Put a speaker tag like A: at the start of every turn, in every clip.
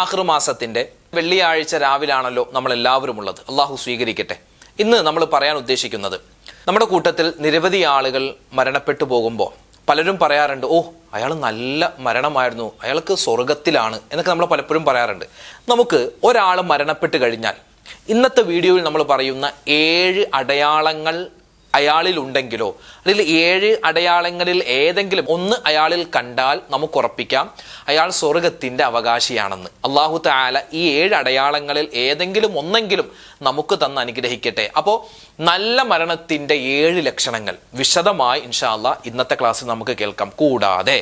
A: ആഹ്റു മാസത്തിന്റെ വെള്ളിയാഴ്ച രാവിലാണല്ലോ നമ്മൾ എല്ലാവരും ഉള്ളത് അള്ളാഹു സ്വീകരിക്കട്ടെ. ഇന്ന് നമ്മൾ പറയാൻ ഉദ്ദേശിക്കുന്നത് നമ്മുടെ കൂട്ടത്തിൽ നിരവധി ആളുകൾ മരണപ്പെട്ടു പോകുമ്പോൾ പലരും പറയാറുണ്ട് ഓ അയാൾ നല്ല മരണമായിരുന്നു. അയാൾക്ക് സ്വർഗത്തിലാണ് എന്നൊക്കെ നമ്മൾ പലപ്പോഴും പറയാറുണ്ട്. നമുക്ക് ഒരാൾ മരണപ്പെട്ട് കഴിഞ്ഞാൽ ഇന്നത്തെ വീഡിയോയിൽ നമ്മൾ പറയുന്ന ഏഴ് അടയാളങ്ങൾ അയാളിൽ ഉണ്ടെങ്കിലോ അതിൽ ഏഴ് അടയാളങ്ങളിൽ ഏതെങ്കിലും ഒന്ന് അയാളിൽ കണ്ടാൽ നമുക്ക് ഉറപ്പിക്കാം അയാൾ സ്വർഗത്തിന്റെ അവകാശിയാണെന്ന്. അള്ളാഹു താല ഈ ഏഴ് അടയാളങ്ങളിൽ ഏതെങ്കിലും ഒന്നെങ്കിലും നമുക്ക് തന്ന് അനുഗ്രഹിക്കട്ടെ. അപ്പോൾ നല്ല മരണത്തിന്റെ ഏഴ് ലക്ഷണങ്ങൾ വിശദമായി ഇൻഷാല്ല ഇന്നത്തെ ക്ലാസ്സിൽ നമുക്ക് കേൾക്കാം. കൂടാതെ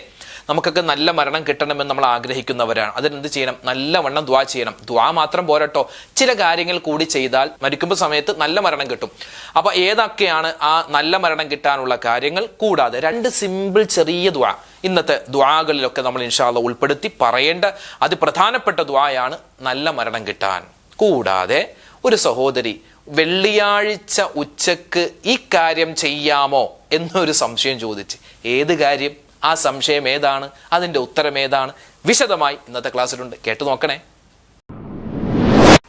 A: നമുക്കൊക്കെ നല്ല മരണം കിട്ടണമെന്ന് നമ്മൾ ആഗ്രഹിക്കുന്നവരാണ്. അതിനെന്ത് ചെയ്യണം? നല്ലവണ്ണം ദ്വാ ചെയ്യണം. ദ്വാ മാത്രം പോരട്ടോ. ചില കാര്യങ്ങൾ കൂടി ചെയ്താൽ മരിക്കുമ്പോൾ സമയത്ത് നല്ല മരണം കിട്ടും. അപ്പൊ ഏതൊക്കെയാണ് ആ നല്ല മരണം കിട്ടാനുള്ള കാര്യങ്ങൾ? കൂടാതെ രണ്ട് സിമ്പിൾ ചെറിയ ദ്വാ ഇന്നത്തെ ദ്വാകളിലൊക്കെ നമ്മൾ ഇൻഷാല്ല ഉൾപ്പെടുത്തി പറയേണ്ട അതിപ്രധാനപ്പെട്ട ദ്വായാണ് നല്ല മരണം കിട്ടാൻ. കൂടാതെ ഒരു സഹോദരി വെള്ളിയാഴ്ച ഉച്ചയ്ക്ക് ഈ കാര്യം ചെയ്യാമോ എന്നൊരു സംശയം ചോദിച്ച്. ഏത് കാര്യം? ആ സംശയം ഏതാണ്? അതിന്റെ ഉത്തരം ഏതാണ്? വിശദമായി ഇന്നത്തെ ക്ലാസ്സിലുണ്ട്. കേട്ടു നോക്കണേ.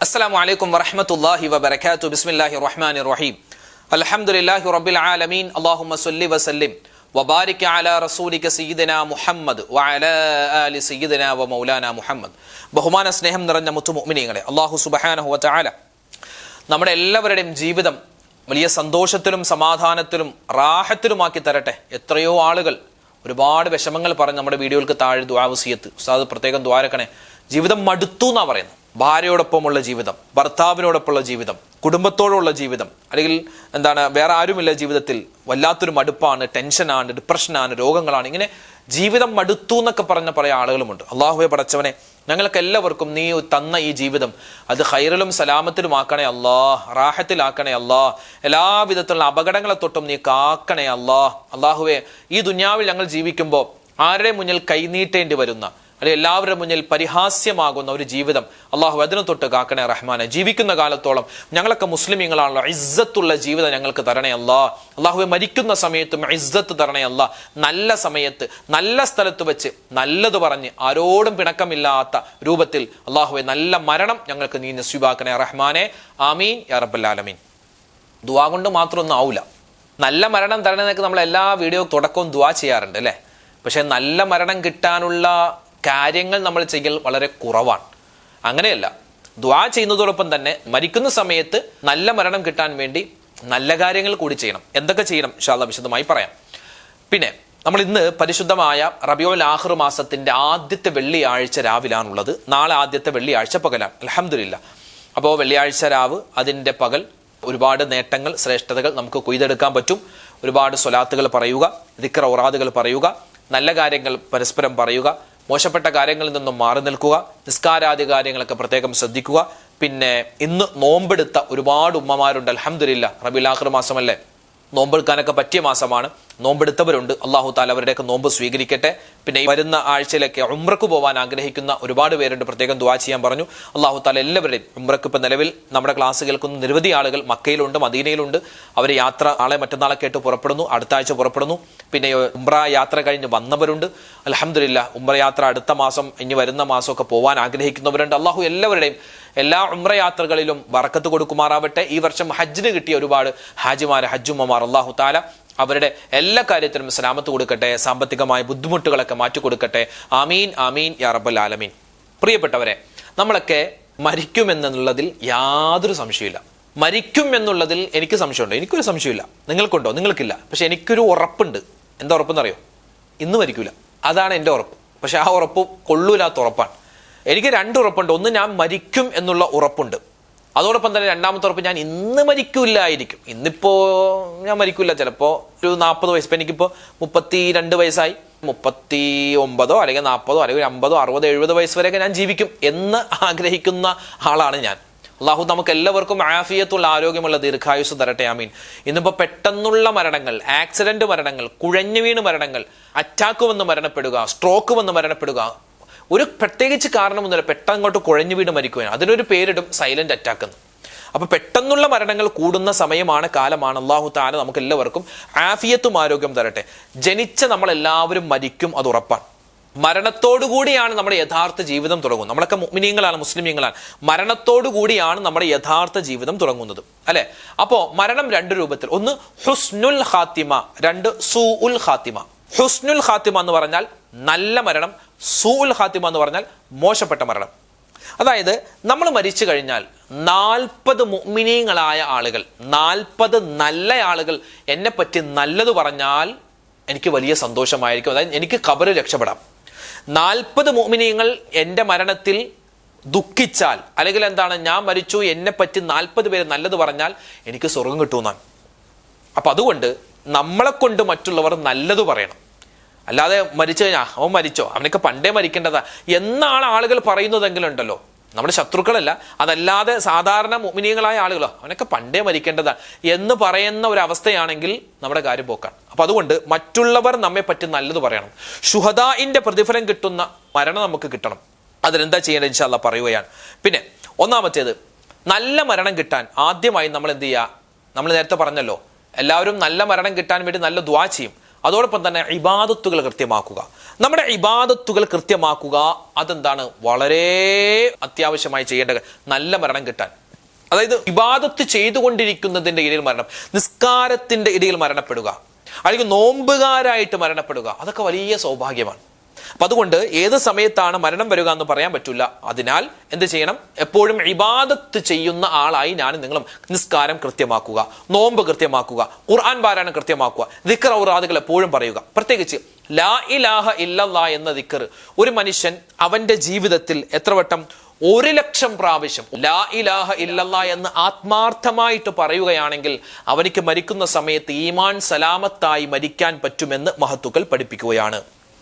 A: അസ്സലാമു അലൈക്കും വറഹമത്തല്ലാഹി വബർക്കാത്തു ബിസ്മില്ലാഹി റഹ്മാൻ റഹീം. അലഹമുല്ലാഹി റബ്ബിൽ ആലമീൻ. അല്ലാഹുമ്മ സല്ലി വസല്ലിം. വബാരിക് അല റസൂലിക സീദന മുഹമ്മദ് വഅലാ ആലി സീദന വ മൗലാന മുഹമ്മദ്. ബഹുമാന സ്നേഹം നിറഞ്ഞ മുത്തു മുഅ്മിനീങ്ങളെ അല്ലാഹു സുബ്ഹാനഹു വ തആല. നമ്മുടെ എല്ലാവരുടെയും ജീവിതം വലിയ സന്തോഷത്തിലും സമാധാനത്തിലും റാഹത്തിലുമാക്കി തരട്ടെ എത്രയോ ആളുകൾ ഒരുപാട് വിഷമങ്ങൾ പറഞ്ഞ് നമ്മുടെ വീഡിയോകൾക്ക് താഴെ ദ്വാവസിയത്ത് ഉസ്താദ് പ്രത്യേകം ദ്വാരക്കണേ ജീവിതം മടുത്തു എന്നാ പറയുന്നത് ഭാര്യയോടൊപ്പമുള്ള ജീവിതം ഭർത്താവിനോടൊപ്പമുള്ള ജീവിതം കുടുംബത്തോടുള്ള ജീവിതം അല്ലെങ്കിൽ എന്താണ് വേറെ ആരുമില്ല ജീവിതത്തിൽ. വല്ലാത്തൊരു മടുപ്പാണ് ടെൻഷനാണ് ഡിപ്രഷനാണ് രോഗങ്ങളാണ്. ഇങ്ങനെ ജീവിതം മടുത്തു എന്നൊക്കെ പറഞ്ഞ പല ആളുകളുമുണ്ട്. അള്ളാഹുബെ പടച്ചവനെ ഞങ്ങൾക്ക് എല്ലാവർക്കും നീ തന്ന ഈ ജീവിതം അത് ഹൈറിലും സലാമത്തിലും ആക്കണേ അല്ലാ റാഹത്തിലാക്കണേ അല്ലാ എല്ലാവിധത്തിലുള്ള അപകടങ്ങളെ തൊട്ടും നീ കാക്കണേ അല്ലാ അള്ളാഹുവേ ഈ ദുന്യാവിൽ ഞങ്ങൾ ജീവിക്കുമ്പോൾ ആരുടെ മുന്നിൽ കൈനീട്ടേണ്ടി വരുന്ന? അല്ലെങ്കിൽ എല്ലാവരുടെ മുന്നിൽ പരിഹാസ്യമാകുന്ന ഒരു ജീവിതം അള്ളാഹു അതിനു തൊട്ട് കാക്കണേ റഹ്മാനെ. ജീവിക്കുന്ന കാലത്തോളം ഞങ്ങളൊക്കെ മുസ്ലിമീങ്ങളാണല്ലോ. ഇസ്സത്തുള്ള ജീവിതം ഞങ്ങൾക്ക് തരണേ അല്ലാ. അള്ളാഹുവെ മരിക്കുന്ന സമയത്തും ഇസ്സത്ത് തരണേ അല്ല. നല്ല സമയത്ത് നല്ല സ്ഥലത്ത് വെച്ച് നല്ലത് പറഞ്ഞ് ആരോടും പിണക്കമില്ലാത്ത രൂപത്തിൽ അള്ളാഹുവെ നല്ല മരണം ഞങ്ങൾക്ക് നീ നസ്വീബാക്കണേ റഹ്മാനെ. ആമീൻ. യാ ദുവാ കൊണ്ട് മാത്രമൊന്നും ആവില്ല നല്ല മരണം തരണമെന്നൊക്കെ നമ്മൾ എല്ലാ വീഡിയോ തുടക്കവും ദുവാ ചെയ്യാറുണ്ട് അല്ലേ? പക്ഷെ നല്ല മരണം കിട്ടാനുള്ള കാര്യങ്ങൾ നമ്മൾ ചെയ്യൽ വളരെ കുറവാണ്. അങ്ങനെയല്ല. ദ്വാ ചെയ്യുന്നതോടൊപ്പം തന്നെ മരിക്കുന്ന സമയത്ത് നല്ല മരണം കിട്ടാൻ വേണ്ടി നല്ല കാര്യങ്ങൾ കൂടി ചെയ്യണം. എന്തൊക്കെ ചെയ്യണം? ശാല വിശദമായി പറയാം. പിന്നെ നമ്മൾ ഇന്ന് പരിശുദ്ധമായ റബിയോൽ ആഹ്ർ മാസത്തിന്റെ ആദ്യത്തെ വെള്ളിയാഴ്ച രാവിലാണുള്ളത്. നാളെ ആദ്യത്തെ വെള്ളിയാഴ്ച പകലാണ്. അലഹമില്ല അപ്പോൾ വെള്ളിയാഴ്ച രാവ് അതിന്റെ പകൽ ഒരുപാട് നേട്ടങ്ങൾ ശ്രേഷ്ഠതകൾ നമുക്ക് കൊയ്തെടുക്കാൻ പറ്റും. ഒരുപാട് സ്വലാത്തുകൾ പറയുക ദിക്ര ഓറാദുകൾ പറയുക നല്ല കാര്യങ്ങൾ പരസ്പരം പറയുക മോശപ്പെട്ട കാര്യങ്ങളിൽ നിന്നും മാറി നിൽക്കുക നിസ്കാരാദി കാര്യങ്ങളൊക്കെ പ്രത്യേകം ശ്രദ്ധിക്കുക. പിന്നെ ഇന്ന് നോമ്പെടുത്ത ഒരുപാട് ഉമ്മമാരുണ്ട് അലഹമില്ല റബിലാഹർ മാസമല്ലേ? നോമ്പെടുക്കാനൊക്കെ പറ്റിയ മാസമാണ്. നോമ്പെടുത്തവരുണ്ട്. അള്ളാഹു താല അവരുടെയൊക്കെ നോമ്പ് സ്വീകരിക്കട്ടെ. പിന്നെ വരുന്ന ആഴ്ചയിലൊക്കെ ഉമ്രക്ക് പോകാൻ ആഗ്രഹിക്കുന്ന ഒരുപാട് പേരുണ്ട്. പ്രത്യേകം ദുവാ ചെയ്യാൻ പറഞ്ഞു. അള്ളാഹു താല എല്ലാവരുടെയും ഉമ്രക്ക് ഇപ്പം നിലവിൽ നമ്മുടെ ക്ലാസ് കേൾക്കുന്ന നിരവധി ആളുകൾ മക്കയിലുണ്ട് മദീനയിലുണ്ട്. അവർ യാത്ര ആളെ മറ്റന്നാളൊക്കെ കേട്ട് പുറപ്പെടുന്നു അടുത്ത ആഴ്ച പുറപ്പെടുന്നു. പിന്നെ ഉംറ യാത്ര കഴിഞ്ഞ് വന്നവരുണ്ട്. അലഹമില്ല ഉംറ യാത്ര അടുത്ത മാസം ഇനി വരുന്ന മാസമൊക്കെ പോകാൻ ആഗ്രഹിക്കുന്നവരുണ്ട്. അള്ളാഹു എല്ലാവരുടെയും എല്ലാ ഉംറ യാത്രകളിലും വറക്കത്ത് കൊടുക്കുമാറാവട്ടെ. ഈ വർഷം ഹജ്ജിന് കിട്ടിയ ഒരുപാട് ഹാജിമാർ ഹജ്ജുമ്മമാർ അള്ളാഹു താല അവരുടെ എല്ലാ കാര്യത്തിലും സലാമത്ത് കൊടുക്കട്ടെ സാമ്പത്തികമായ ബുദ്ധിമുട്ടുകളൊക്കെ മാറ്റിക്കൊടുക്കട്ടെ ആമീൻ ആമീൻ യാ റബ്ബൽ ആലമീൻ. പ്രിയപ്പെട്ടവരെ നമ്മളൊക്കെ മരിക്കുമെന്നുള്ളതിൽ യാതൊരു സംശയമില്ല മരിക്കും എന്നുള്ളതിൽ എനിക്ക് സംശയമുണ്ട്. എനിക്കൊരു സംശയമില്ല നിങ്ങൾക്കുണ്ടോ? നിങ്ങൾക്കില്ല. പക്ഷെ എനിക്കൊരു ഉറപ്പുണ്ട്. എന്താ ഉറപ്പെന്നറിയോ? ഇന്ന് മരിക്കൂല. അതാണ് എന്റെ ഉറപ്പ്. പക്ഷെ ആ ഉറപ്പ് കൊള്ളൂലാത്ത ഉറപ്പാണ്. എനിക്ക് രണ്ട് ഉറപ്പുണ്ട്. ഒന്ന് ഞാൻ മരിക്കും എന്നുള്ള ഉറപ്പുണ്ട്. അതോടൊപ്പം തന്നെ രണ്ടാമത്തെ ഉറപ്പ് ഞാൻ ഇന്ന് മരിക്കില്ലായിരിക്കും ഇന്നിപ്പോ ഞാൻ മരിക്കില്ല ചിലപ്പോ ഒരു നാൽപ്പത് വയസ്സ് ഇപ്പൊ എനിക്കിപ്പോ മുപ്പത്തി രണ്ട് വയസ്സായി. മുപ്പത്തി ഒമ്പതോ അല്ലെങ്കിൽ നാൽപ്പതോ അല്ലെങ്കിൽ അമ്പതോ അറുപതോ എഴുപത് വയസ്സ് വരെയൊക്കെ ഞാൻ ജീവിക്കും എന്ന് ആഗ്രഹിക്കുന്ന ആളാണ് ഞാൻ. അള്ളാഹു നമുക്ക് എല്ലാവർക്കും ആഫിയത്തുള്ള ആരോഗ്യമുള്ള ദീർഘായുസ് തരട്ടെ ആമീൻ. ഇന്നിപ്പോ പെട്ടെന്നുള്ള മരണങ്ങൾ ആക്സിഡന്റ് മരണങ്ങൾ കുഴഞ്ഞു വീണ് മരണങ്ങൾ അറ്റാക്ക് വന്ന് മരണപ്പെടുക സ്ട്രോക്ക് വന്ന് മരണപ്പെടുക ഒരു പ്രത്യേകിച്ച് കാരണമൊന്നുമില്ല പെട്ടെന്നങ്ങോട്ട് കുഴഞ്ഞു വീട് മരിക്കുകയാണ്. അതിനൊരു പേരിടും സൈലന്റ് അറ്റാക്ക് എന്ന്. അപ്പൊ പെട്ടെന്നുള്ള മരണങ്ങൾ കൂടുന്ന സമയമാണ് കാലമാണ്. അള്ളാഹു താല നമുക്ക് എല്ലാവർക്കും ആഫിയത്തും ആരോഗ്യം തരട്ടെ. ജനിച്ച നമ്മൾ എല്ലാവരും മരിക്കും അത് ഉറപ്പാണ്. മരണത്തോടുകൂടിയാണ് നമ്മുടെ യഥാർത്ഥ ജീവിതം തുടങ്ങുന്നത്. നമ്മളൊക്കെ മുസ്ലിങ്ങളാണ് മുസ്ലിമീങ്ങളാണ്. മരണത്തോടുകൂടിയാണ് നമ്മുടെ യഥാർത്ഥ ജീവിതം തുടങ്ങുന്നത്. അല്ലെ? അപ്പോ മരണം രണ്ട് രൂപത്തിൽ. ഒന്ന് ഹുസ്നുൽ ഹാത്തിമ രണ്ട് സു ഉൽ ഹാത്തിമ ഹുസ്നുൽ ഹാത്തിമ എന്ന് പറഞ്ഞാൽ നല്ല മരണം സൂൽ ഹാത്തിമ എന്ന് പറഞ്ഞാൽ മോശപ്പെട്ട മരണം. അതായത് നമ്മൾ മരിച്ചു കഴിഞ്ഞാൽ നാൽപ്പത് മുഗ്മിനീങ്ങളായ ആളുകൾ നാൽപ്പത് നല്ല ആളുകൾ എന്നെ പറ്റി നല്ലത് പറഞ്ഞാൽ എനിക്ക് വലിയ സന്തോഷമായിരിക്കും. അതായത് എനിക്ക് കബറ് രക്ഷപ്പെടാം. നാൽപ്പത് മോമിനിയങ്ങൾ എന്റെ മരണത്തിൽ ദുഃഖിച്ചാൽ അല്ലെങ്കിൽ എന്താണ് ഞാൻ മരിച്ചു എന്നെ പറ്റി നാൽപ്പത് പേര് നല്ലത് പറഞ്ഞാൽ എനിക്ക് സ്വർഗം കിട്ടുമെന്നാണ്. അപ്പം അതുകൊണ്ട് നമ്മളെ കൊണ്ട് മറ്റുള്ളവർ നല്ലത് പറയണം. അല്ലാതെ മരിച്ചു കഴിഞ്ഞാൽ അവൻ മരിച്ചോ? അവനൊക്കെ പണ്ടേ മരിക്കേണ്ടതാ. എന്നാണ് ആളുകൾ പറയുന്നതെങ്കിലും ഉണ്ടല്ലോ നമ്മുടെ ശത്രുക്കളല്ല. അതല്ലാതെ സാധാരണ മുമിനിയങ്ങളായ ആളുകളോ അവനൊക്കെ പണ്ടേ മരിക്കേണ്ടതാ എന്ന് പറയുന്ന ഒരു അവസ്ഥയാണെങ്കിൽ നമ്മുടെ കാര്യം പോക്കാണ് അപ്പം അതുകൊണ്ട് മറ്റുള്ളവർ നമ്മെ പറ്റി നല്ലത് പറയണം. ഷുഹദായിന്റെ പ്രതിഫലം കിട്ടുന്ന മരണം നമുക്ക് കിട്ടണം. അതിനെന്താ ചെയ്യേണ്ടത് ഇൻഷാല്ല പറയുകയാണ്. പിന്നെ ഒന്നാമത്തേത് നല്ല മരണം കിട്ടാൻ ആദ്യമായി നമ്മൾ എന്ത് ചെയ്യുക നമ്മൾ നേരത്തെ പറഞ്ഞല്ലോ എല്ലാവരും നല്ല മരണം കിട്ടാൻ വേണ്ടി നല്ല ദ്വാ ചെയ്യും. അതോടൊപ്പം തന്നെ ഇബാദത്തുകൾ കൃത്യമാക്കുക. നമ്മുടെ ഇബാദത്തുകൾ കൃത്യമാക്കുക അതെന്താണ്? വളരെ അത്യാവശ്യമായി ചെയ്യേണ്ട നല്ല മരണം കിട്ടാൻ. അതായത് ഇബാദത്ത് ചെയ്തുകൊണ്ടിരിക്കുന്നതിന്റെ ഇടയിൽ മരണം നിസ്കാരത്തിന്റെ ഇടയിൽ മരണപ്പെടുക. അല്ലെങ്കിൽ നോമ്പുകാരായിട്ട് മരണപ്പെടുക. അതൊക്കെ വലിയ സൗഭാഗ്യമാണ്. അപ്പൊ അതുകൊണ്ട് ഏത് സമയത്താണ് മരണം വരിക എന്ന് പറയാൻ പറ്റില്ല. അതിനാൽ എന്ത് ചെയ്യണം? എപ്പോഴും ഇബാദത്ത് ചെയ്യുന്ന ആളായി ഞാൻ നിങ്ങളും നിസ്കാരം കൃത്യമാക്കുക നോമ്പ് കൃത്യമാക്കുക ഖുർആൻ പാരായണം കൃത്യമാക്കുക ദിക്കർ ഔറാദുകൾ എപ്പോഴും പറയുക. പ്രത്യേകിച്ച് ലാ ഇലാഹ ഇല്ലല്ലാ എന്ന ദിക്കർ ഒരു മനുഷ്യൻ അവന്റെ ജീവിതത്തിൽ എത്ര വട്ടം? ഒരു ലക്ഷം പ്രാവശ്യം ലാ ഇലാഹ ഇല്ലല്ലാ എന്ന് ആത്മാർത്ഥമായിട്ട് പറയുകയാണെങ്കിൽ അവനിക്ക് മരിക്കുന്ന സമയത്ത് ഈമാൻ സലാമത്തായി മരിക്കാൻ പറ്റുമെന്ന് മഹത്തുക്കൾ പഠിപ്പിക്കുകയാണ്.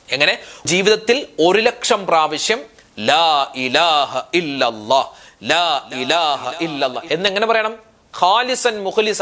A: എങ്ങനെ? ജീവിതത്തിൽ ഒരു ലക്ഷം പ്രാവശ്യം ലാ ഇലാഹ ഇല്ലല്ലാ ലാ ഇലാഹ ഇല്ലല്ലാ എന്നെങ്ങനെ പറയണം? ഖാലിസൻ മുഖലിസ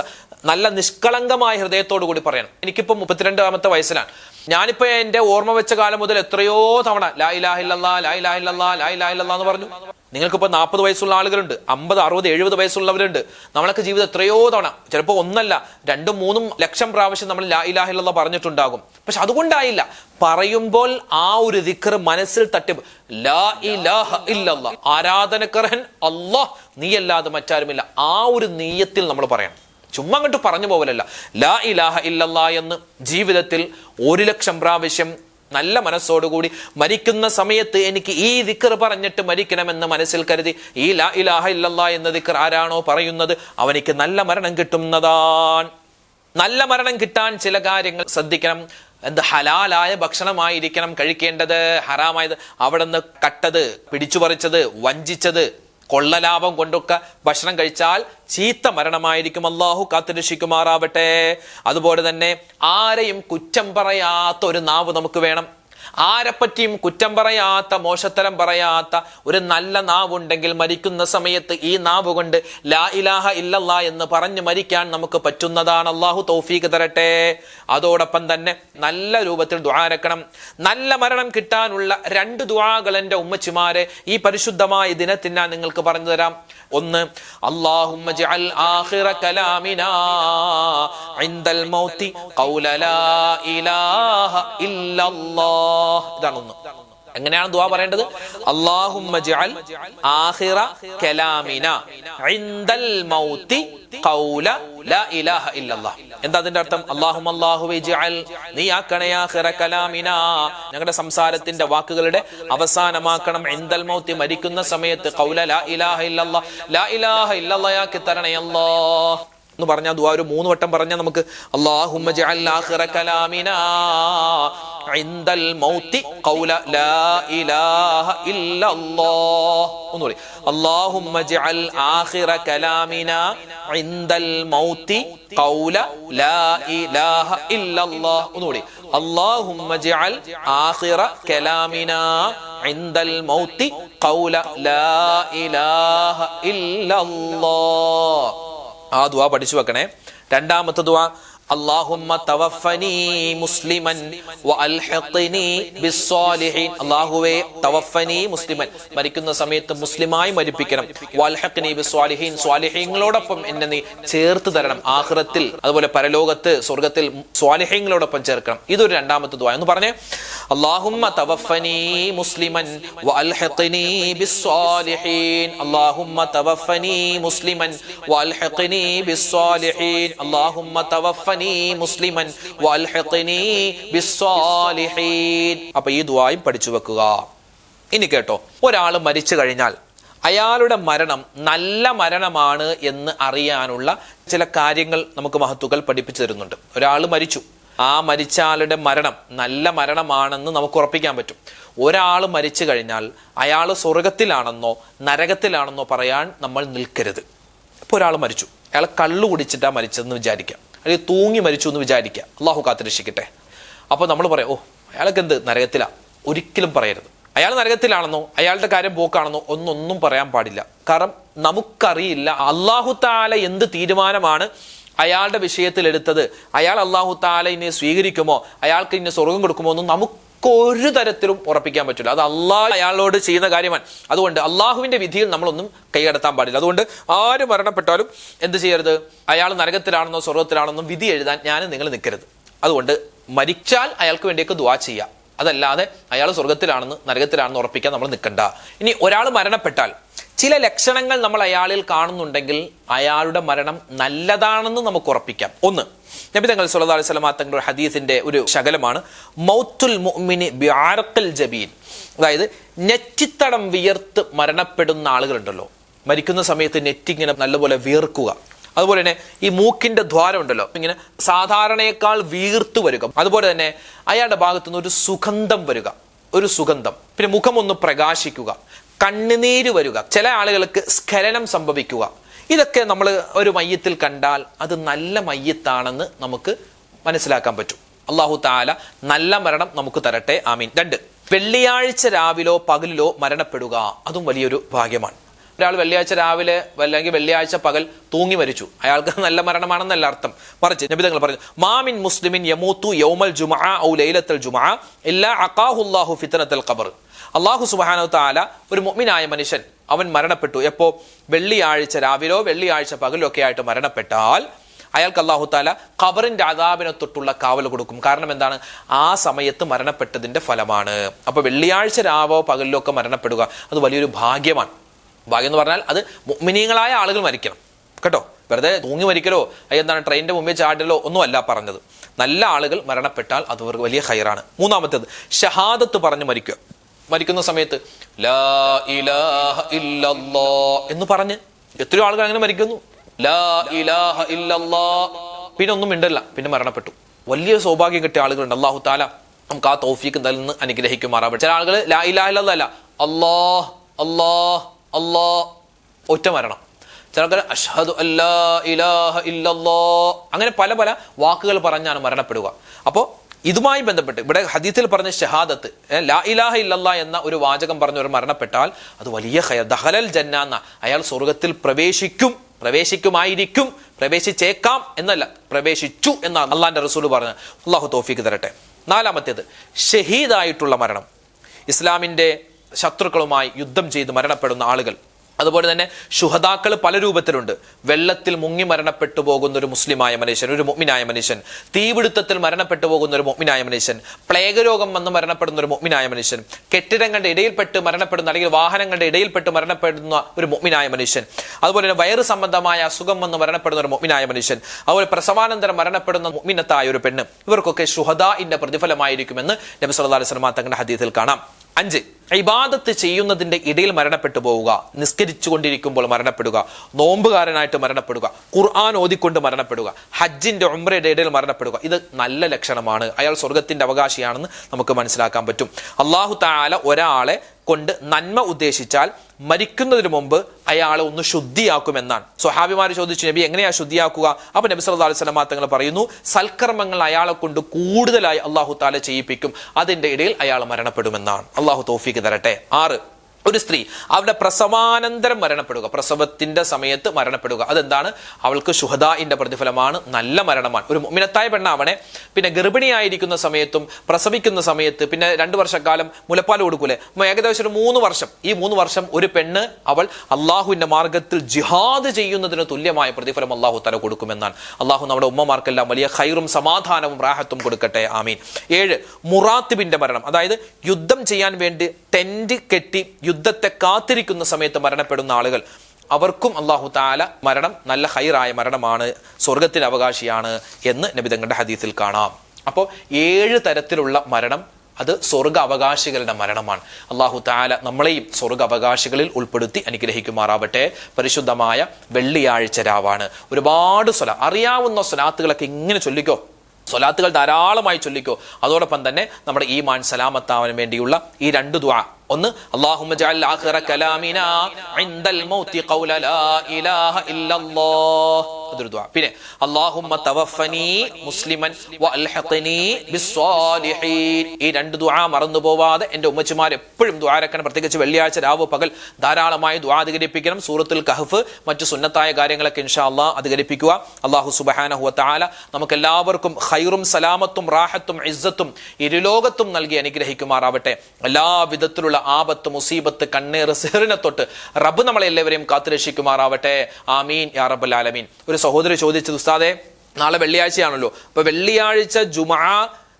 A: നല്ല നിഷ്കളങ്കമായ ഹൃദയത്തോടു കൂടി പറയണം. എനിക്കിപ്പോ മുപ്പത്തിരണ്ടാമത്തെ വയസ്സിലാണ്. ഞാനിപ്പോ എന്റെ ഓർമ്മ വെച്ച കാലം മുതൽ എത്രയോ തവണ ലാ ഇലാഹ ഇല്ലല്ലാ ലാ ഇലാഹ ഇല്ലല്ലാ ലാ ഇലാഹ ഇല്ലല്ലാ എന്ന് പറഞ്ഞു. നിങ്ങൾക്കിപ്പോൾ നാൽപ്പത് വയസ്സുള്ള ആളുകളുണ്ട് അമ്പത് അറുപത് എഴുപത് വയസ്സുള്ളവരുണ്ട്. നമ്മളൊക്കെ ജീവിതം എത്രയോ തവണ ചിലപ്പോൾ ഒന്നല്ല രണ്ടും മൂന്നും ലക്ഷം പ്രാവശ്യം നമ്മൾ ലാ ഇലാഹില്ല പറഞ്ഞിട്ടുണ്ടാകും. പക്ഷെ അതുകൊണ്ടായില്ല. പറയുമ്പോൾ ആ ഒരു ദിക്കർ മനസ്സിൽ തട്ടി ലാ ഇലാഹ ഇല്ലല്ലാ ആരാധനക്കർഹൻ അള്ളാഹ് നീയല്ലാതെ മറ്റാരുമില്ല. ആ ഒരു നീയത്തിൽ നമ്മൾ പറയണം. ചുമ്മാ അങ്ങോട്ട് പറഞ്ഞു പോകലല്ല ലാ ഇലാഹ ഇല്ലല്ലാ എന്ന് ജീവിതത്തിൽ ഒരു ലക്ഷം പ്രാവശ്യം നല്ല മനസ്സോടുകൂടി മരിക്കുന്ന സമയത്ത് എനിക്ക് ഈ ദിക്കർ പറഞ്ഞിട്ട് മരിക്കണമെന്ന് മനസ്സിൽ കരുതി. ഈ ലാ ഇലാഹ ഇല്ലല്ലാ എന്ന ദിക്കർ ആരാണോ പറയുന്നത്? അവനിക്ക് നല്ല മരണം കിട്ടുന്നതാണ്. നല്ല മരണം കിട്ടാൻ ചില കാര്യങ്ങൾ ശ്രദ്ധിക്കണം. എന്ത് ഹലാലായ ഭക്ഷണമായിരിക്കണം കഴിക്കേണ്ടത് ഹറാമായത്. അവിടെ നിന്ന് കട്ടത് പിടിച്ചുപറിച്ചത് വഞ്ചിച്ചത് കൊള്ളലാഭം കൊണ്ടൊക്കെ ഭക്ഷണം കഴിച്ചാൽ ചീത്ത മരണമായിരിക്കും. അള്ളാഹു കാത്തുരക്ഷിക്കുമാറാവട്ടെ. അതുപോലെ തന്നെ ആരെയും കുറ്റം പറയാത്ത ഒരു നാവ് നമുക്ക് വേണം. ആരെപ്പറ്റിയും കുറ്റം പറയാത്ത മോശത്തരം പറയാത്ത ഒരു നല്ല നാവുണ്ടെങ്കിൽ മരിക്കുന്ന സമയത്ത് ഈ നാവ് കൊണ്ട് ലാ ഇലാഹ ഇല്ലല്ല എന്ന് പറഞ്ഞ് മരിക്കാൻ നമുക്ക് പറ്റുന്നതാണ്. അള്ളാഹു തൗഫീഖ് തരട്ടെ. അതോടൊപ്പം തന്നെ നല്ല രൂപത്തിൽ ദ്വാരക്കണം നല്ല മരണം കിട്ടാനുള്ള രണ്ട് ദ്വാകൾ എന്റെ ഉമ്മച്ചിമാരെ ഈ പരിശുദ്ധമായ ദിനത്തിൽ ഞാൻ നിങ്ങൾക്ക് പറഞ്ഞു തരാം ഒന്ന് അള്ളാഹുമ്മ ജഅൽ ആഖിറ കലാമിനാ ഇൻദൽ മൗതി ഖൗല ലാ ഇലാഹ ഇല്ലല്ലാഹ്. ഇതാണ് ഒന്ന്. എങ്ങനെയാണ് ദുവാ പറയേണ്ടത്? അല്ലാഹുമ്മ ജഅൽ ആഖിറ കലാമിന ഇൻദൽ മൗതി ഖൗല ലാ ഇലാഹ ഇല്ലല്ലാഹ്. എന്താ അതിന്റെ അർത്ഥം? അല്ലാഹുമ്മ അല്ലാഹുവേ ജഅൽ നീ ആക്കണേ ആഖിറ ഞങ്ങളുടെ സംസാരത്തിന്റെ വാക്കുകളുടെ അവസാനമാക്കണം. ഇൻദൽ മൗതി മരിക്കുന്ന സമയത്ത് ഖൗല ലാ ഇലാഹ ഇല്ലല്ലാഹ്. ലാ ഇലാഹ ഇല്ലല്ലാഹ് ആക്കി തരണേ അല്ലാഹ്. എന്ന് പറഞ്ഞാൽ ദുവാ ഒരു മൂന്ന് വട്ടം പറഞ്ഞാൽ നമുക്ക് അല്ലാഹുമ്മ ജഅൽ കലാമിനാ ഇൻദൽ മൗതി ഖൗല ലാ ഇലാഹ ഇല്ലല്ലാഹ് ഒന്നുകൂടി അല്ലാഹുമ്മ ജഅൽ ആഖിറ കലാമിനാ ഇൻദൽ മൗതി ഖൗല ലാ ഇലാഹ ഇല്ലല്ലാഹ് ഒന്നുകൂടി അല്ലാഹുമ്മ ജഅൽ ആഖിറ കലാമിനാ ഇൻദൽ മൗതി ഖൗല ലാ ഇലാഹ ഇല്ലല്ലാഹ് ആ ദുആ പഠിച്ചു വെക്കണേ. രണ്ടാമത്തെ ദുആ അല്ലാഹുമ്മ തവഫനി മുസ്ലിമൻ വഅൽഹിഖ്നി ബിസ്സാലിഹീൻ. അല്ലാഹുവേ തവഫനി മുസ്ലിമൻ. മരിക്കുന്ന സമയത്ത് മുസ്ലിമായി മരിപ്പിക്കണം. വഅൽഹിഖ്നി ബിസ്സാലിഹീൻ. സ്വാലിഹീങ്ങളോടൊപ്പം എന്നെ നീ ചേർത്ത് തരണം. ആഖിറത്തിൽ അതുപോലെ പരലോകത്ത് സ്വർഗത്തിൽ സ്വാലിഹീങ്ങളോടൊപ്പം ചേർക്കണം. ഇതൊരു രണ്ടാമത്തെ ദുആ എന്ന് പറഞ്ഞേ അല്ലാഹുമ്മ തവഫനി മുസ്ലിമൻ വഅൽഹിഖ്നി ബിസ്സാലിഹീൻ. അല്ലാഹുമ്മ തവഫനി മുസ്ലിമൻ വഅൽഹിഖ്നി ബിസ്സാലിഹീൻ. അല്ലാഹുമ്മ തവഫനി മുസ്ലിമൻ വഅൽഹിഖ്നി ബിസ്സാലിഹീൻ. അപ്പൊ ഈ ദുആയും പഠിച്ചു വെക്കുക. ഇനി കേട്ടോ ഒരാൾ മരിച്ചു കഴിഞ്ഞാൽ അയാളുടെ മരണം നല്ല മരണമാണ് എന്ന് അറിയാനുള്ള ചില കാര്യങ്ങൾ നമുക്ക് മഹത്തുക്കൾ പഠിപ്പിച്ചു തരുന്നുണ്ട്. ഒരാൾ മരിച്ചു. ആ മരിച്ചാളുടെ മരണം നല്ല മരണമാണെന്ന് നമുക്ക് ഉറപ്പിക്കാൻ പറ്റും. ഒരാൾ മരിച്ചു കഴിഞ്ഞാൽ അയാൾ സ്വർഗത്തിലാണെന്നോ നരകത്തിലാണെന്നോ പറയാൻ നമ്മൾ നിൽക്കരുത്. ഇപ്പോൾ ഒരാൾ മരിച്ചു. അയാൾ കള്ളു കുടിച്ചിട്ടാണ് മരിച്ചതെന്ന് വിചാരിക്കാം. അല്ലെങ്കിൽ തൂങ്ങി മരിച്ചു എന്ന് വിചാരിക്കുക. അള്ളാഹു കാത്തിരക്ഷിക്കട്ടെ. അപ്പോൾ നമ്മൾ പറയാം ഓ അയാൾക്ക് എന്ത് നരകത്തിലാണ് ഒരിക്കലും പറയരുത്. അയാൾ നരകത്തിലാണെന്നോ അയാളുടെ കാര്യം പോക്കാണെന്നോ ഒന്നൊന്നും പറയാൻ പാടില്ല. കാരണം നമുക്കറിയില്ല അള്ളാഹു താല എന്ത് തീരുമാനമാണ് അയാളുടെ വിഷയത്തിൽ എടുത്തത് അയാൾ അള്ളാഹു താല ഇനെ സ്വീകരിക്കുമോ? അയാൾക്ക് ഇനി സ്വർഗം കൊടുക്കുമോ? ഒന്നും നമുക്ക് ഒരു തരത്തിലും ഉറപ്പിക്കാൻ പറ്റില്ല. അത് അള്ളാഹ് അയാളോട് ചെയ്യുന്ന കാര്യമാണ്. അതുകൊണ്ട് അള്ളാഹുവിന്റെ വിധിയിൽ നമ്മളൊന്നും കൈകടത്താൻ പാടില്ല. അതുകൊണ്ട് ആര് മരണപ്പെട്ടാലും എന്ത് ചെയ്യരുത്? അയാൾ നരകത്തിലാണെന്നോ സ്വർഗത്തിലാണെന്നോ വിധി എഴുതാൻ ഞാൻ നിങ്ങൾ നിൽക്കരുത്. അതുകൊണ്ട് മരിച്ചാൽ അയാൾക്ക് വേണ്ടിയൊക്കെ ദുവാ ചെയ്യുക അതല്ലാതെ അയാൾ സ്വർഗത്തിലാണെന്ന് നരകത്തിലാണെന്ന് ഉറപ്പിക്കാൻ നമ്മൾ നിൽക്കണ്ട. ഇനി ഒരാൾ മരണപ്പെട്ടാൽ ചില ലക്ഷണങ്ങൾ നമ്മൾ അയാളിൽ കാണുന്നുണ്ടെങ്കിൽ അയാളുടെ മരണം നല്ലതാണെന്ന് നമുക്ക് ഉറപ്പിക്കാം. ഒന്ന് നബി തങ്ങൾ സുലതാ അലൈഹി സ്വലാ തങ്ങളുടെ ഹദീസിന്റെ ഒരു ശകലമാണ്. മൗത്തുൽ മുഅ്മിനി ബിആറഖിൽ ജബീൻ. അതായത് നെറ്റിത്തടം വിയർത്ത് മരണപ്പെടുന്ന ആളുകളുണ്ടല്ലോ. മരിക്കുന്ന സമയത്ത് നെറ്റിങ്ങനെ നല്ലപോലെ വിയർക്കുക അതുപോലെ തന്നെ ഈ മൂക്കിന്റെ ദ്വാരം ഉണ്ടല്ലോ ഇങ്ങനെ സാധാരണയേക്കാൾ വീർത്തു വരിക. അതുപോലെ തന്നെ അയാളുടെ ഭാഗത്തുനിന്ന് ഒരു സുഗന്ധം വരിക. ഒരു സുഗന്ധം. പിന്നെ മുഖം ഒന്ന് പ്രകാശിക്കുക. കണ്ണുനീര് വരിക. ചില ആളുകൾക്ക് സ്ഖലനം സംഭവിക്കുക. ഇതൊക്കെ നമ്മൾ ഒരു മയ്യത്തിൽ കണ്ടാൽ അത് നല്ല മയ്യത്താണെന്ന് നമുക്ക് മനസ്സിലാക്കാൻ പറ്റും. അള്ളാഹു താല നല്ല മരണം നമുക്ക് തരട്ടെ. ആമീൻ. രണ്ട് വെള്ളിയാഴ്ച രാവിലോ പകലിലോ മരണപ്പെടുക അതും വലിയൊരു ഭാഗ്യമാണ്. ഒരാൾ വെള്ളിയാഴ്ച രാവിലെ അല്ലെങ്കിൽ വെള്ളിയാഴ്ച പകൽ തൂങ്ങി മരിച്ചു. അയാൾക്ക് നല്ല മരണമാണെന്നല്ല അർത്ഥം. മറിച്ച് നബി തങ്ങൾ പറഞ്ഞു മാമിൻ മുസ്ലിമിൻ യമൂത്തു യൗമൽ ജുമാ ഔ ലൈലത്തൽ ജുമാ ഇല്ലാ അക്കാഹുല്ലാഹു ഫിത്തനത്തൽ ഖബർ. അള്ളാഹു സുബ്ഹാനഹു താല ഒരു മുഅ്മിനായ മനുഷ്യൻ. അവൻ മരണപ്പെട്ടു. എപ്പോ? വെള്ളിയാഴ്ച രാവിലോ വെള്ളിയാഴ്ച പകലോ ഒക്കെ ആയിട്ട് മരണപ്പെട്ടാൽ അയാൾക്ക് അള്ളാഹു താല ഖബറിന്റെ അതാപിനെ തൊട്ടുള്ള കാവൽ കൊടുക്കും. കാരണം എന്താണ്? ആ സമയത്ത് മരണപ്പെട്ടതിന്റെ ഫലമാണ്. അപ്പൊ വെള്ളിയാഴ്ച രാവോ പകലിലോ ഒക്കെ മരണപ്പെടുക അത് വലിയൊരു ഭാഗ്യമാണ്. ഭാഗ്യം എന്ന് പറഞ്ഞാൽ അത് മുഅ്മിനീങ്ങളായ ആളുകൾ മരിക്കണം. കേട്ടോ? വെറുതെ തൂങ്ങി മരിക്കലോ എന്താണ് ട്രെയിനിന്റെ മുമ്പിൽ ചാടലോ ഒന്നും അല്ല പറഞ്ഞത്. നല്ല ആളുകൾ മരണപ്പെട്ടാൽ അത് വലിയ ഹൈറാണ് മൂന്നാമത്തേത് ഷഹാദത്ത് പറഞ്ഞു മരിക്കുക. മരിക്കുന്ന സമയത്ത് ലാ ഇലാഹ ഇല്ലല്ലാ എന്ന് പറഞ്ഞ് എത്രയോ ആളുകൾ അങ്ങനെ മരിക്കുന്നു. ലാ ഇലാഹ ഇല്ലല്ലാ പിന്നെ ഒന്നും മിണ്ടല്ല പിന്നെ മരണപ്പെട്ടു. വലിയ സൗഭാഗ്യം കിട്ടിയ ആളുകളുണ്ട്. അള്ളാഹു താല നമുക്ക് ആ തോഫിക്ക് നിന്ന് അനുഗ്രഹിക്കുമാറാവട്ടെ. ചില ആളുകൾ ലാ ഇലാഹ ഇല്ലല്ലാ അല്ല അല്ലാഹ് അല്ലാഹ് ഒറ്റ മരണം. ചിലർക്ക് അഷ്ഹദു അല്ലാ ഇലാഹ ഇല്ലല്ലാ അങ്ങനെ പല പല വാക്കുകൾ പറഞ്ഞാണ് മരണപ്പെടുക. അപ്പോൾ ഇതുമായി ബന്ധപ്പെട്ട് ഇവിടെ ഹദീത്തിൽ പറഞ്ഞ ഷഹാദത്ത് ലാ ഇലാഹ ഇല്ലല്ല എന്ന ഒരു വാചകം പറഞ്ഞ ഒരു മരണപ്പെട്ടാൽ അത് വലിയ ഹയ ദഹലൽ ജന്ന എന്ന അയാൾ സ്വർഗത്തിൽ പ്രവേശിക്കും പ്രവേശിക്കുമായിരിക്കും പ്രവേശിച്ചേക്കാം എന്നല്ല പ്രവേശിച്ചു എന്നാണ് അള്ളാഹിന്റെ റസൂൽ പറഞ്ഞത്. അള്ളാഹു തോഫിക്ക് തരട്ടെ. നാലാമത്തേത് ഷഹീദായിട്ടുള്ള മരണം. ഇസ്ലാമിന്റെ ശത്രുക്കളുമായി യുദ്ധം ചെയ്ത് മരണപ്പെടുന്ന ആളുകൾ. അതുപോലെ തന്നെ ശുഹതാക്കൾ പല രൂപത്തിലുണ്ട്. വെള്ളത്തിൽ മുങ്ങി മരണപ്പെട്ടു പോകുന്ന ഒരു മുസ്ലിമായ മനുഷ്യൻ ഒരു മുഗ്മിനായ മനുഷ്യൻ തീപിടുത്തത്തിൽ മരണപ്പെട്ടു പോകുന്ന ഒരു മുഗ്മിനായ മനുഷ്യൻ പ്ലേഗ് രോഗം വന്ന് മരണപ്പെടുന്ന ഒരു മുഗ്മിനായ മനുഷ്യൻ കെട്ടിടങ്ങളുടെ ഇടയിൽപ്പെട്ട് മരണപ്പെടുന്ന അല്ലെങ്കിൽ വാഹനങ്ങളുടെ ഇടയിൽപ്പെട്ട് മരണപ്പെടുന്ന ഒരു മുഗ്മിനായ മനുഷ്യൻ അതുപോലെ തന്നെ വയറ് സംബന്ധമായ അസുഖം വന്ന് മരണപ്പെടുന്ന ഒരു മുഗ്മിനായ മനുഷ്യൻ അതുപോലെ പ്രസവാനന്തരം മരണപ്പെടുന്ന മുഗ്മിനത്തായ ഒരു പെണ്ണ്. ഇവർക്കൊക്കെ ശുഹദാഇന്റെ പ്രതിഫലമായിരിക്കുമെന്ന് നബി സല്ലല്ലാഹു അലൈഹി തങ്ങളുടെ ഹദീസിൽ കാണാം. അഞ്ച് ഇബാദത്ത് ചെയ്യുന്നതിന്റെ ഇടയിൽ മരണപ്പെട്ടു പോവുക നിസ്കരിച്ചു കൊണ്ടിരിക്കുമ്പോൾ മരണപ്പെടുക നോമ്പുകാരനായിട്ട് മരണപ്പെടുക ഖുർആൻ ഓതിക്കൊണ്ട് മരണപ്പെടുക ഹജ്ജിന്റെ ഉംറയുടെ ഇടയിൽ മരണപ്പെടുക ഇത് നല്ല ലക്ഷണമാണ്. അയാൾ സ്വർഗത്തിന്റെ അവകാശിയാണെന്ന് നമുക്ക് മനസ്സിലാക്കാൻ പറ്റും. അള്ളാഹു താല ഒരാളെ കൊണ്ട് നന്മ ഉദ്ദേശിച്ചാൽ മരിക്കുന്നതിന് മുമ്പ് അയാളെ ഒന്ന് ശുദ്ധിയാക്കുമെന്നാണ്. സ്വഹാബിമാർ ചോദിച്ചു നബി എങ്ങനെയാ ശുദ്ധിയാക്കുക? അപ്പൊ നബി സല്ലല്ലാഹു അലൈഹി വസല്ലം തങ്ങൾ പറയുന്നു സൽക്കർമ്മങ്ങൾ അയാളെ കൊണ്ട് കൂടുതലായി അള്ളാഹു താല ചെയ്യിപ്പിക്കും. അതിന്റെ ഇടയിൽ അയാൾ മരണപ്പെടുമെന്നാണ്. അള്ളാഹു തോഫിക്ക് തരട്ടെ. ആറ് ഒരു സ്ത്രീ അവരുടെ പ്രസവാനന്തരം മരണപ്പെടുക. പ്രസവത്തിന്റെ സമയത്ത് മരണപ്പെടുക. അതെന്താണ്? അവൾക്ക് ശുഹദായിന്റെ പ്രതിഫലമാണ്. നല്ല മരണമാണ്. ഒരു മിനത്തായ പെണ്ണാവണേ. പിന്നെ ഗർഭിണിയായിരിക്കുന്ന സമയത്തും പ്രസവിക്കുന്ന സമയത്ത് പിന്നെ രണ്ടു വർഷക്കാലം മുലപ്പാൽ കൊടുക്കൂലേ? ഏകദേശം ഒരു മൂന്ന് വർഷം. ഈ മൂന്ന് വർഷം ഒരു പെണ്ണ് അവൾ അള്ളാഹുവിന്റെ മാർഗത്തിൽ ജിഹാദ് ചെയ്യുന്നതിന് തുല്യമായ പ്രതിഫലം അള്ളാഹു തല കൊടുക്കുമെന്നാണ്. അള്ളാഹു നമ്മുടെ ഉമ്മമാർക്കെല്ലാം വലിയ ഖൈറും സമാധാനവും റാഹത്തും കൊടുക്കട്ടെ. ആമീൻ. ഏഴ് മുറാത്തിബിന്റെ മരണം. അതായത് യുദ്ധം ചെയ്യാൻ വേണ്ടി ടെന്റ് കെട്ടി യുദ്ധത്തെ കാത്തിരിക്കുന്ന സമയത്ത് മരണപ്പെടുന്ന ആളുകൾ. അവർക്കും അള്ളാഹു താല മരണം നല്ല ഹൈറായ മരണമാണ് സ്വർഗത്തിന് അവകാശിയാണ് എന്ന് നബിതങ്ങളുടെ ഹദീസിൽ കാണാം. അപ്പോൾ ഏഴ് തരത്തിലുള്ള മരണം അത് സ്വർഗ അവകാശികളുടെ മരണമാണ്. അള്ളാഹു താല നമ്മളെയും സ്വർഗ അവകാശികളിൽ ഉൾപ്പെടുത്തി അനുഗ്രഹിക്കുമാറാവട്ടെ. പരിശുദ്ധമായ വെള്ളിയാഴ്ച രാവാണ്. ഒരുപാട് സ്വല അറിയാവുന്ന സ്വലാത്തുകളൊക്കെ ഇങ്ങനെ ചൊല്ലിക്കോ. സ്വലാത്തുകൾ ധാരാളമായി ചൊല്ലിക്കോ. അതോടൊപ്പം തന്നെ നമ്മുടെ ഈമാൻ സലാമത്താവിന് വേണ്ടിയുള്ള ഈ രണ്ട് ദ്വാ ഒന്ന് അല്ലാഹുമ്മ ജഅൽ ആഖിറ കലാമിനാ ഇൻദൽ മൗതി ഖൗല ലാ ഇലാഹ ഇല്ലല്ലാഹ്. അതൊരു ദുആ. പിന്നെ അല്ലാഹുമ്മ തവഫനി മുസ്ലിമൻ ഈ രണ്ട് ദുആ മറന്നു പോവാതെ എന്റെ ഉമ്മച്ചിമാർ എപ്പോഴും ദ്വാരക്കണം പ്രത്യേകിച്ച് വെള്ളിയാഴ്ച രാവ് പകൽ ധാരാളമായി ദുആ അധികരിപ്പിക്കണം. സൂറത്തുൽ കഹഫ് മറ്റു സുന്നത്തായ കാര്യങ്ങളൊക്കെ ഇൻഷാ അള്ളാഹ് അധികരിപ്പിക്കുക. അള്ളാഹു സുബ്ഹാനഹു വതആല നമുക്ക് എല്ലാവർക്കും ഖൈറും സലാമത്തും റാഹത്തും ഇസ്സത്തും ഇരുലോകത്തും നൽകി അനുഗ്രഹിക്കുമാറാവട്ടെ. എല്ലാ വിധത്തിലുള്ള ആപത്ത് മുസീബത്ത് കണ്ണീർ സിഹറിനെ തൊട്ട് റബ്ബ് നമ്മളെ എല്ലാവരെയും കാത്തുരക്ഷിക്കുമാറാവട്ടെ. ആമീൻ യാ റബ്ബൽ ആലമീൻ. ഒരു സഹോദരി ചോദിച്ചത് ഉസ്താദെ നാളെ വെള്ളിയാഴ്ചയാണല്ലോ. അപ്പൊ വെള്ളിയാഴ്ച ജുമാ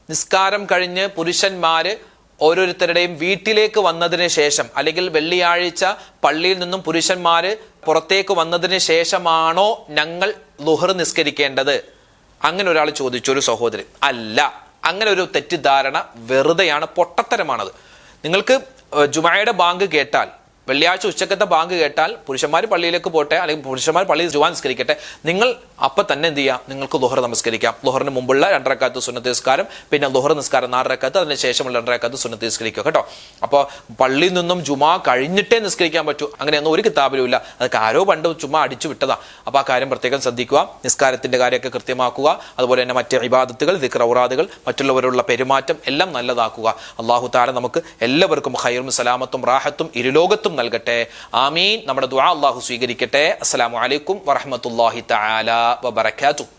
A: നിസ്കാരം കഴിഞ്ഞ് പുരുഷന്മാര് ഓരോരുത്തരുടെയും വീട്ടിലേക്ക് വന്നതിന് ശേഷം അല്ലെങ്കിൽ വെള്ളിയാഴ്ച പള്ളിയിൽ നിന്നും പുരുഷന്മാര് പുറത്തേക്ക് വന്നതിന് ശേഷമാണോ ഞങ്ങൾ ലുഹർ നിസ്കരിക്കേണ്ടത്? അങ്ങനെ ഒരാൾ ചോദിച്ചു ഒരു സഹോദരൻ. അല്ല അങ്ങനെ ഒരു തെറ്റിദ്ധാരണ വെറുതെയാണ് പൊട്ടത്തരമാണത്. നിങ്ങൾക്ക് ജുമായുടെ ബാങ്ക് കേട്ടാൽ വെള്ളിയാഴ്ച ഉച്ചക്കത്തെ ബാങ്ക് കേട്ടാൽ പുരുഷന്മാർ പള്ളിയിലേക്ക് പോട്ടെ അല്ലെങ്കിൽ പുരുഷന്മാർ പള്ളിയിൽ ജുവാൻ നിങ്ങൾ അപ്പം തന്നെ എന്ത് ചെയ്യാം? നിങ്ങൾക്ക് ദുഹർ നമസ്കരിക്കാം. ദുഹറിന് മുമ്പുള്ള രണ്ടരക്കാലത്ത് സുന്നത്ത് നിസ്കാരം പിന്നെ ദുഹർ നിസ്കാരം നാലരക്കാലത്ത് അതിന് ശേഷമുള്ള രണ്ടരക്കാലത്ത് സുന്നത്ത് നിസ്കരിക്കുക കേട്ടോ. അപ്പൊ പള്ളിയിൽ നിന്നും ജുമാ കഴിഞ്ഞിട്ടേ നിസ്കരിക്കാൻ പറ്റൂ. അങ്ങനെയൊന്നും ഒരു കിതാബിലും ഇല്ല. അതൊക്കെ ആരോ പണ്ട് ചുമ്മാ അടിച്ചു വിട്ടതാ. അപ്പൊ ആ കാര്യം പ്രത്യേകം ശ്രദ്ധിക്കുക. നിസ്കാരത്തിന്റെ കാര്യമൊക്കെ കൃത്യമാക്കുക. അതുപോലെ തന്നെ മറ്റ് ഇബാദത്തുകൾ ദിക്റൗറാദുകൾ മറ്റുള്ളവരുള്ള പെരുമാറ്റം എല്ലാം നല്ലതാക്കുക. അള്ളാഹു താര നമുക്ക് എല്ലാവർക്കും ഹൈറും സലാമത്തും റാഹത്തും ഇരുലോകത്തും നൽകട്ടെ. ആമീൻ. നമ്മുടെ ദുആ അള്ളാഹു സ്വീകരിക്കട്ടെ. അസ്സാം അലൈക്കും വറഹ്മത്തുള്ളാഹി തആല. وبركاته.